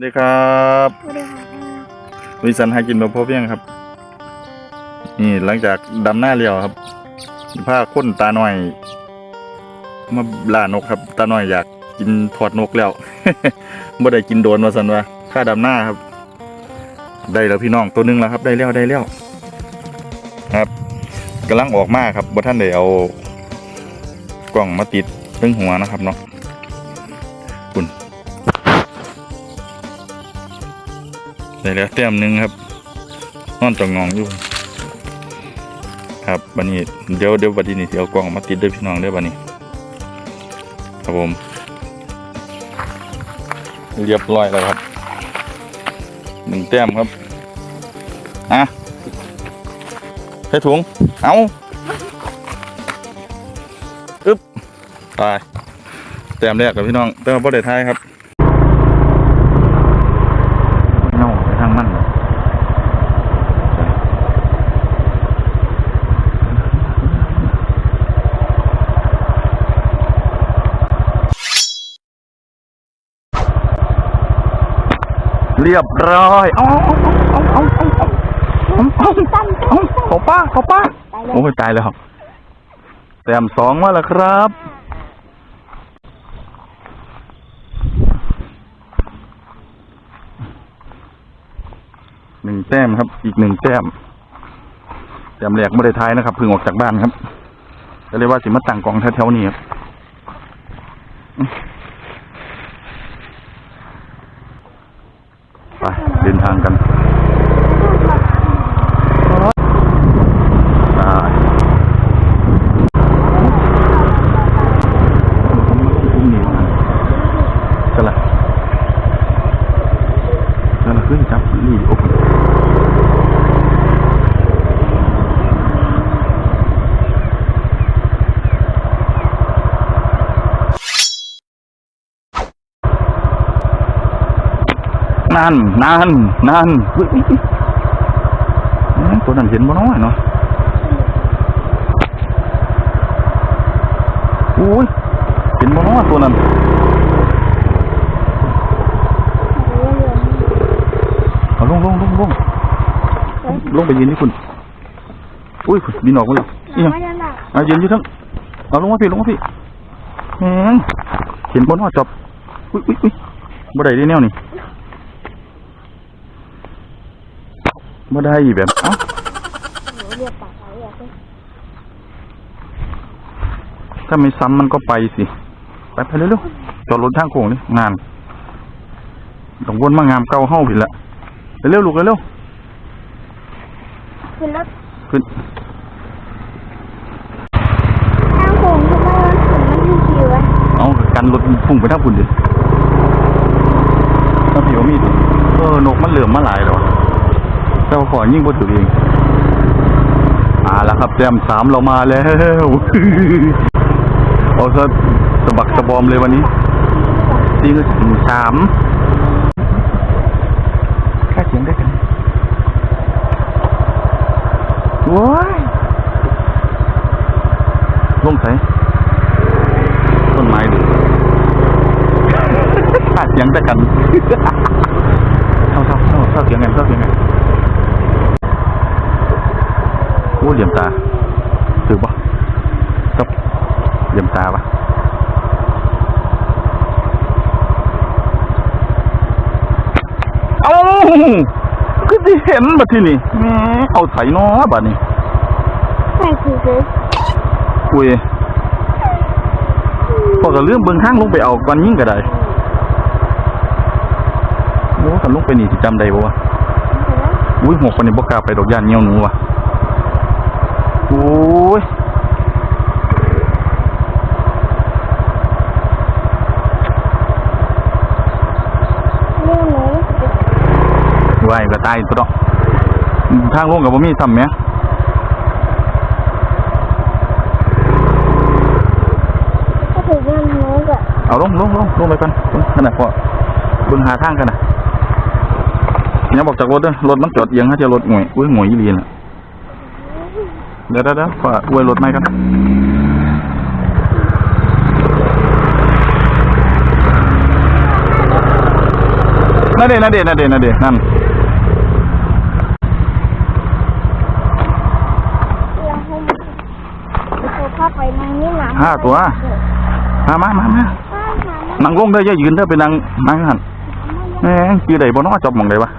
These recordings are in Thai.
สวัสดีครับสวัสดีค่ะวิสันหากินแบบพอเพียงครับ นี่หลังจากดำหน้าเลี้ยวครับผ้าค้นตาหน่อย มาล่านกครับ ตาหน่อยอยากกินถอดนกแล้วบ่ได้กินโดนมาสันว่าค่าดำหน้าครับ ได้แล้วพี่น้องตัวหนึงแล้วครับ ได้แล้วได้แล้วครับกำลังออกมาครับบ่ท่านได้เอากล่องมาติดเรื่องหัวนะครับเนาะ ได้แล้วแต้มหนึ่งครับนอนจองงองอยู่ครับบันนี้เดี๋ยวเดี๋ยวบัดนี้สิเอากล้องมาติดด้วยพี่น้องเด้อบัดนี้ ครับผม เรียบร้อยแล้วครับหนึ่งแต้มครับอะใส่ถุงเอาอึ๊บไปแต้มแรกกับพี่น้องแต้มบ่ได้ท้ายครับ เรียบร้อยเอาเอาเอาเอาเอาเอาเอาขอป้าขอป้าโอ้ยตายแรับแต้มสองว่าแล้วครับหนึ่งแต้มครับ อีกหนึ่งแต้มแต้มแหลกไม่ได้ท้ายนะครับพึ่งออกจากบ้านครับจะเรียกว่าสิมาตั้งกองแถวๆนี้ครับ เดินทางกันได้อุ้มหนีมาสละสละขึ้นจับนี่โอ้โห นั่นนั่นนั่นอุ๊ยอุ๊ยอุ๊ยเอ๊ะตัวนั้นเห็นบ่น้อยเนาะอุ้ยเห็นบ่น้อยตัวนั้นเอาลงลงลงลงลงไปยืนนี่คุณอุ้ยบินออกเลยอีหยังไม่ได้หนักเอายืนอยู่ทั้งเอาลงมาพี่ลงมาพี่เห็นบ่น้อยจบอุ้ยอุ้ยอุ้ยบ่ได้ด้แนวนี่ บ่ได้อีแบบเอ้าหนูเรียกปากเขาเรียกเลยถ้าไม่ซ้ำมันก็ไปสิ ไปไปเร็วๆจอดรถทางโค้งนี่งานต้องวนมางามเก่าเฮ้าผิดละเร็วๆลูกเร็วขึ้นรถๆขึ้นทางโค้งทำไมมันถึงมันมีคิวอะเอากันรถพุ่งไปทางพุ่นดิถ้าพี่ว่ามีดิเออนกมันเหลื่อมมาหลายแล้วอะแต่ว่าขอยิ่งบ่ถือเองอ่าแล้วครับแต้มสามเรามาแล้ว เอาซะสะบักสะบอมเลยวันนี้นี่คือสามค่าเสียงได้กันว้ายลงใส่ต้นไม้ดูค่าเสียงได้กันเท่าเท่าเท่าเท่าเสียงกันเท่าเสียงกันโอ้เหลี่ยมตาถือปะตบเหลี่ยมตาปะเอ้าก็ที่เห็นบัดที่นี่แหมเอาใส่น้อบัดนี้ไม่คือเลยอุ้ยพอกับเรื่องเบิ่งห้างลงไปเอาก่อนยิ่งก็ได้โอ้กันลงไปนี่สิจำได้บ่วะอุ้ยหกคนนี้บกล้าไปดอกยานเงี้ยวหนูว่ะโอ้ ยเรื่องหวายก็ตายตัวเนาะทางลงกับบ่มีซ้ำแหมก็ถือเรื่องหนูกับเอาลงลงลงลงไปกันขนาดพอบิ่งหาทางกันนะอย่าบอกจากรถด้อรถมันจอดเอียงฮะจะรถหงวยอุ้ยหงวยอีเลียนอะ เดี๋ยวเดี๋ยวเดี๋ยวขออวยรถไหมกันนั่นเดนั่นเดนั่นเดนั่นเดนั่นเราให้มันตัวเข้าไปในนี่หลังห้าตัวมามามามานั่งลงเด้ออย่ายืนเด้อไปนั่งนั่งหันแหม่งกี่ใดบ่เน้อจอบหมองใดวะ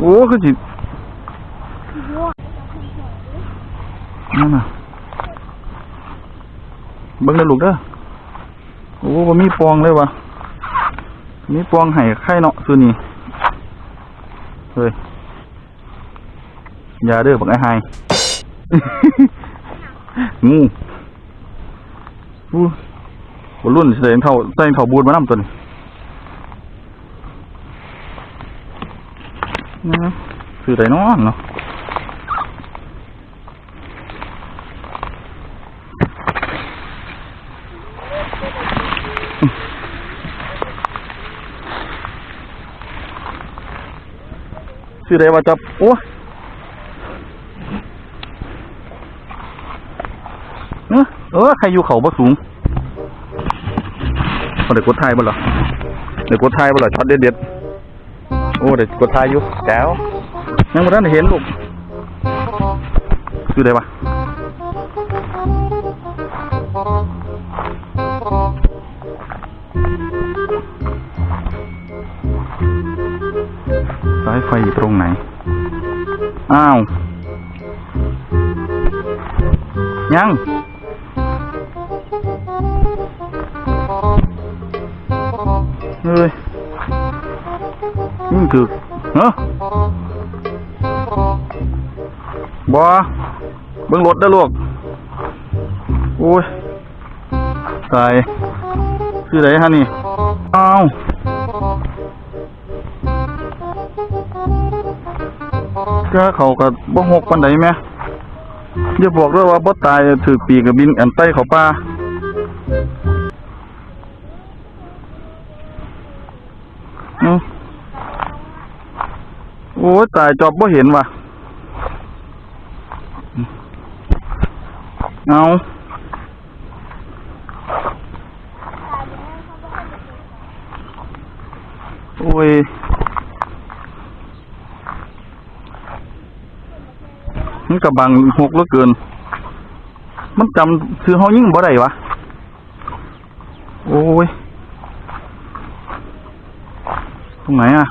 โอ้คือสิ นั่นน่ะเบิ่งเด้อลูกเด้อโอ้บ่มีปองเลยวะมีปองให้ไข่เนาะซื่อนี่เฮ้ยอย่าเด้อบักไอ้ไฮงูอู้บรุ่นใส่รองเท่าใส่รองเท่าบูดมานำตัวนี้นะคือไรน้อนเนาะ ชื่อไรว่าจับโอ้เออเออใครอยู่เขาบ่สูงเด็กกดไทยบ่หรอเด็กกดไทยบ่หรอช็อตเด็ดๆโอ้เด็กกดไทยอยู่แจ๋วยังบ่ทันได้เห็นลูกชื่อไรวะายไฟอยู่ตรงไหน อ้าว ยัง เฮ้ยนี่คือเฮ้บอเบิ่งรถได้ลูกโอ้ยตายคือไรฮะนี่ อ้าว ก็เขากับบ่หกปันไดแม่อย่าบอกด้วยว่าบ่ตายถือปีกกับบินอันใต้เขาป่าอือโอ้ตายจอบบ่เห็นว่ะ เอาโอ้ย มันกระบังหกเหลือเกิน มันจำซื้อเฮายิ่งบ่ได้วะ โอ้ย ตรงไหนอะ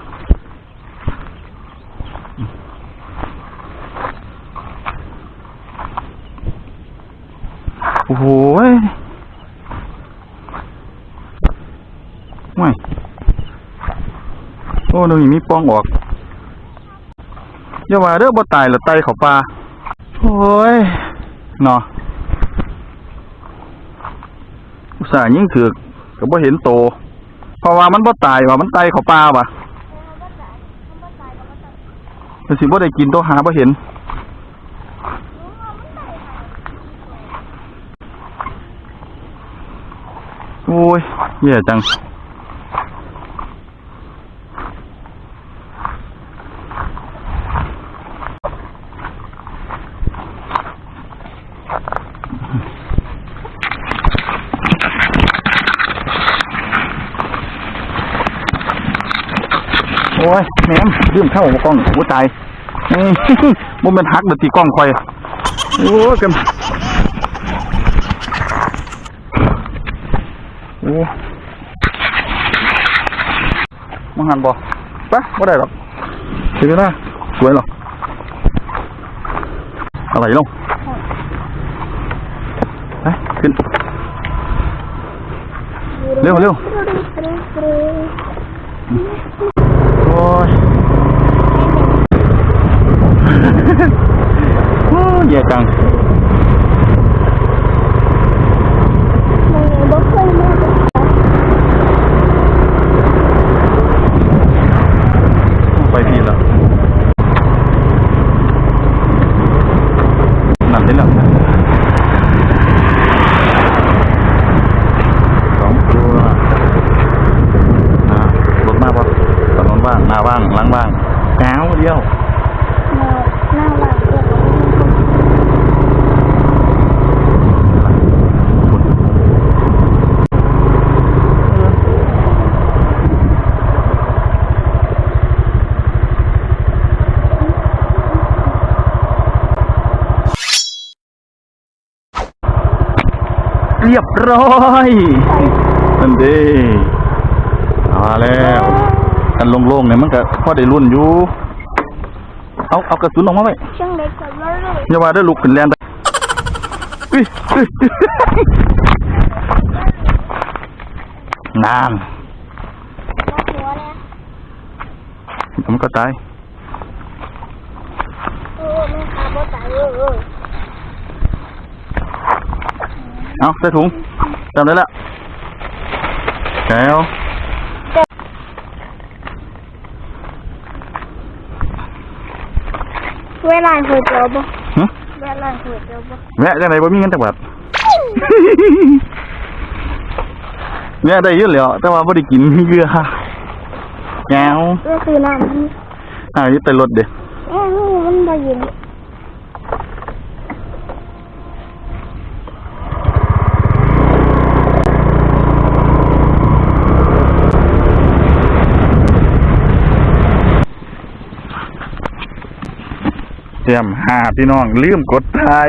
โอ้โหยไม่โอ้ดี๋ยวนี้มีป้องออกอย่าว่าเด้อบ่ตายละไตเขาปลา โอ้ยเนาะอุตส่าห์ยิ่งถือก็บ่เห็นโต เพราะว่ามันบ่ตายว่ามันไตเขาปลาว่ะมันสิบ่ได้กินตัวหาบ่เห็นโอ้ยแย่จัง โอ้ยแหนมยืม เข้ามากล้องโอ้ตายมันเป็นฮักเดือดตีกล้องคอยโอ้ยกันโอ้มังหันบ่ปะบ่ได้หรอกเดี๋ยวนะสวยหรออะไรลงไปขึ้น เร็วเร็ว โอ้ย โอ้ยแย่จัง มันบ่เคยมา ไปพี่แล้วนั่นได้แล้วสองตัวนะรถมากปะถนนบ้างหน้าบ้างหลังบ้างแก้วเดียว หน้าหน้าหลังเด็ก เรียบร้อยนั่นด้เอาแล้วกันโล่งๆเนี่ยมันก็พอได้รุ่นอยู่ เอาเอากระสุนออกมาไว้ช่างเล็กกว่าเลยอย่าว่าได้ลุกขึ้นแลนไปอุ้ยอุ้ยนานมาหัวเนี่ยเดี๋ยวมันก็ตาย เออแม่ขาบ่ตายเออเออ เอาใส่ถุงจำได้แล้วแก้วเวลาหัวเจ้าบ่หึเวลาหัวเจ้าบ่แม่จังไหนบ่มีเงินจักบาทแม่ได้อยืดแล้วแต่ว่าบ่ได้กินเกลือแก้วเออคือน้ำนี่อ่าอยู่แต่รถเด้เอ้ยมันบ่เย็น เตรียมหาพี่น้อง ลืมกดทาย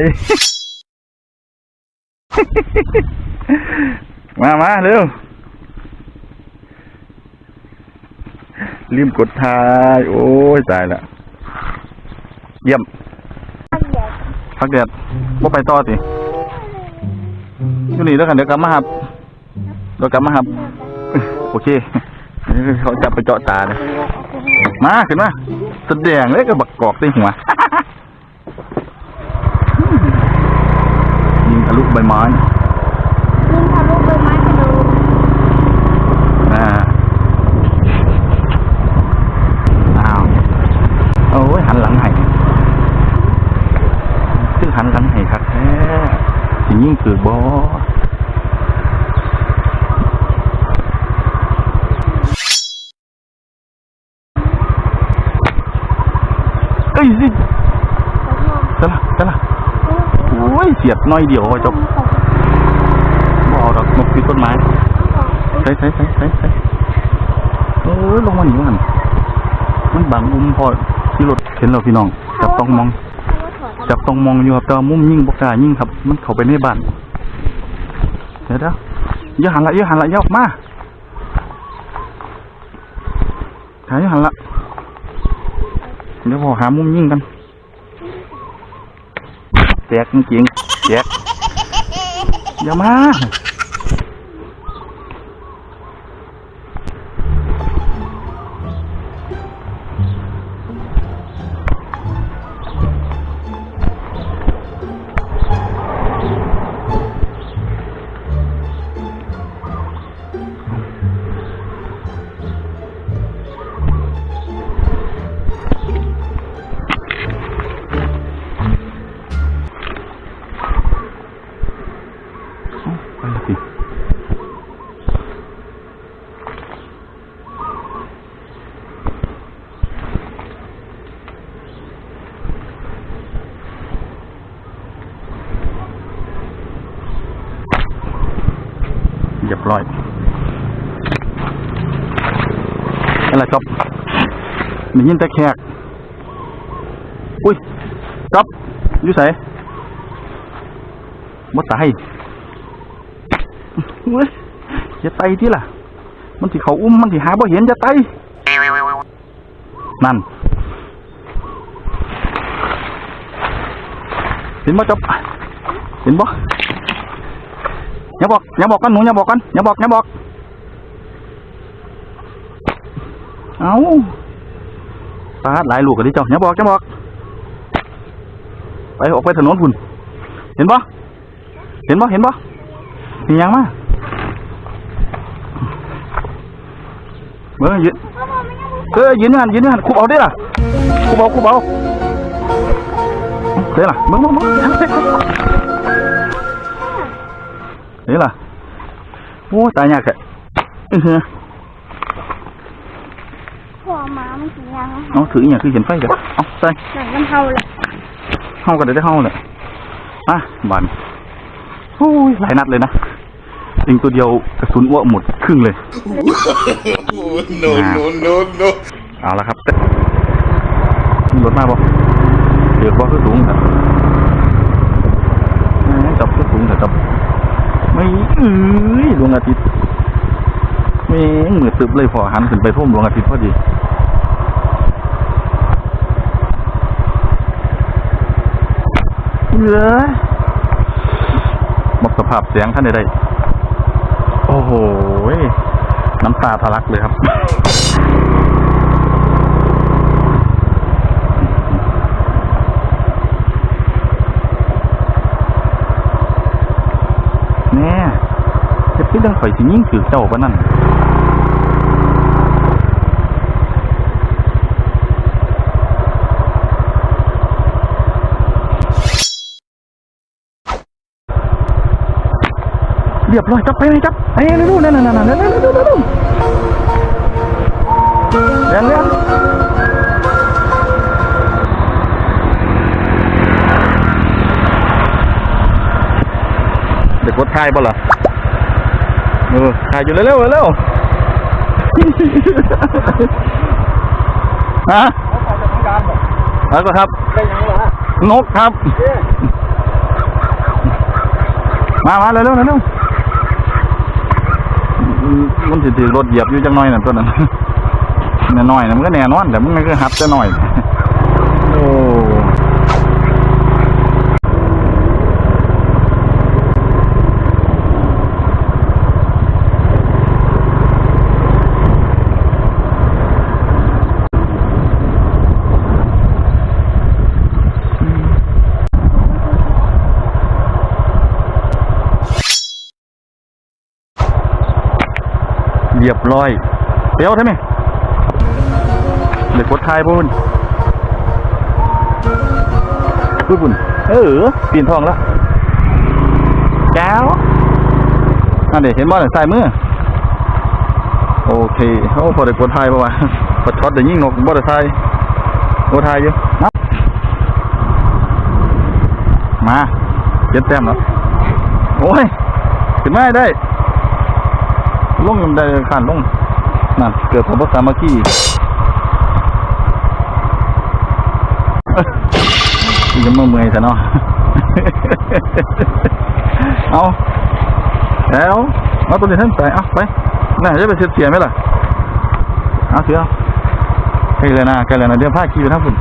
มามาเร็ว ลืมกดทาย โอ้ย ตายละ เยี่ยม พักแดดบ่ไปต่อสิอยู่นี่แล้วกันเดี๋ยวกลับมาครับเดี๋ยวกลับมาครับ โอเค เขาจับไปเจาะตาเลยมา ขึ้นมาแสดงเลยก็บักกอกใส่หัว ยิงทะลุ ใบไม้ยิงทะลุใบไม้กระโดดอ่าอ้าวโอ้ยหันหลังให้ซึ่งหันหลังให้ครับแท้สิยิ่งถือบอเอ้ยสิจะละจะละโอ้ ยเสียบน้อยเดียวพอจบบ่เอาดอกนกติดต้นไม้ใส่ใส่ใส่ใส่ใส่โอ้ยลงมาหนีมันมันบังมุมพอที่รถเห็นเราพี่น้องจับต้องมอง จับต้องมองอยู่ครับแต่ว่ามุมยิ่งบกล้ายิ่งครับ มันเข้าไปในบ้านเดี๋ยวเดี๋ยวอย่าหันละอย่าหันละอย่าออกมาหาอย่าหันละเดี๋ยวพอหามุมยิ่งกันแจกจริง แจกอย่ามา เรียบร้อยอะไรจบมียินแต่แขกอุ้ยจบอยู่ใส่บ่ตายเว้ยจะไตที่ล่ะ มันที่เขาอุ้มมันที่หาบ่เห็นจะไตนั่นเห็นบ่จบเห็นบ่ อย่าบอกอย่าบอกกันหนูอย่าบอกกันอย่าบอกอย่าบอก เอาตาหลายลูกกันดิเจ้าอย่าบอกอย่าบอก ไปออกไปถนนพุ่น เห็นบ่เห็นบ่เห็นบ่มียังมาเมื่อยืนเออยืนอยู่หันยืนอยู่หันคุบเอาดิล่ะคุบเอาคุบเอาเดี๋ยวล่ะมึงมึงมึง เดี๋ยวล่ะโอ้ตายยากแค่อื้อหือหัวหมามันสียังเอาถืออหย่างคือเห็นไฟเด้อเอาใส่หนังมันเฮาเลยเฮากันได้ได้เฮาเลยมาบันโอ้ยหลายนัดเลยนะยิงตัวเดียวกระสุนอ้วหมดครึ่งเลย no, no, no, no. เอาละครับมีรถมาบ่เดือดบ่คือสูงครับแหมจับคือสูงแต่จับ ไม่เอ้ยดวงอาทิตย์ไม่เหมือตึบเลยพอหันขึ้นไปท่วมดวงอาทิตย์พอดีเหลือหมดสภาพเสียงท่านใดๆโอ้โห น้ำตาทะลักเลยครับ ที่ดังข่อยสิยิ่งถือเจ้าปะนั่นเรียบร้อยจับไปเลยจับไอ้นู่นนั่นนั่นนั่นนั่นนั่นนั่นนั่นเรียนเรียนเด็กรถไทยบ่ล่ะ เออทายอยู่เร็วเร็วเร็วฮะแล้วก็ครับนกครับ มามาเร็วเร็วเร็วอืมมันสิถือรถเหยียบอยู่จังน้อยนั่นตัวนั้นแน่น้อยนะมันก็แน่นอนแต่มันก็หับจะหน่อยโอ้ รียบร้อยเดี๋ยวใช่ไหมเด็กกดทายบุญปุ๊บบุญเออปีนทองล้วแก้วอันเดี๋ยวเห็นบอลใส่มือโอเคโอ้พอเด็กกดทายป่าวะพอช็อตเดี๋ยวยิ่งนกบอลทายกดทายอยู่นะมาเจ็ดแต้มแล้วโอ้ยขึ้นไม่ได้ ลงยังได้ขันลงนั่นเกิดความสามัคคียังเมื่อเมื่อยแต่เนาะเอาแล้วเอาตัวนี้ท่านไปเอาไปน่าจะไปเสียเสียไหมล่ะเอาเสียใกล้เลยนะใกล้เลยนะเดี๋ยวผ้าขี้ไปทั้งฝุ่น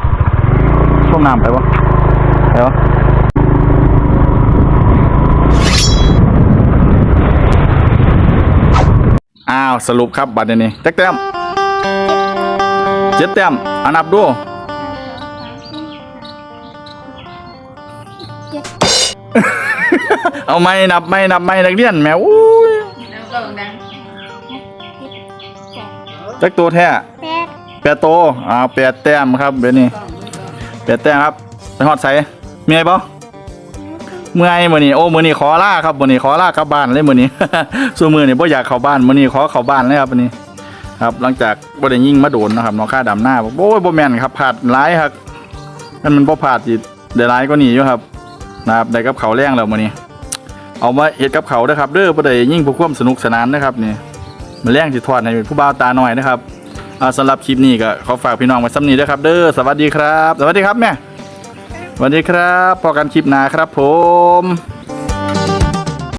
ช่วงน้ำไปวะไปวะ อ้าวสรุปครับบัตรนี้จักแต้มเจ็ดแต้มอันนับดูเอาไม่นับไม่นับไม่นักเรียนแหมอุ้ยจักตัวแท้แปดแปดโตวอ้าวแปดแต้มครับเบนนี่แปดแต้มครับไปฮอดใส่เมียบ่ เมื่อยมื้อนี้โอ้มื้อนี้ขอลาครับมื้อนี้ขอลากลับบ้านเลยมื้อนี้ สู้มื้อนี้บ่อยากเข้าบ้านมื้อนี้ขอเข้าบ้านเลยครับมื้อนี้ ครับ หลังจากบ่ได้ยิ่งมาโดนนะครับน้องค่าดำหน้าบอกโอ้ยบ่แม่นครับพลาดหลายครับนั่นมันบ่พลาดสิได้หลายกว่านี้อยู่ครับนะครับได้กับเขาแรงแล้วมื้อนี้ เอามาเฮ็ดกับเขาเด้อครับเด้อบ่ได้ยิ่งเพื่อความสนุกสนานนะครับนี่มาแรงสิทอดให้ผู้บ่าวตาหน่อยนะครับสำหรับคลิปนี้ก็ขอฝากพี่น้องไว้ซ้ำนี้ด้อครับ เด้อสวัสดีครับ สวัสดีครับแม่ วัสดีครับพอกันคลิปหนาครับผม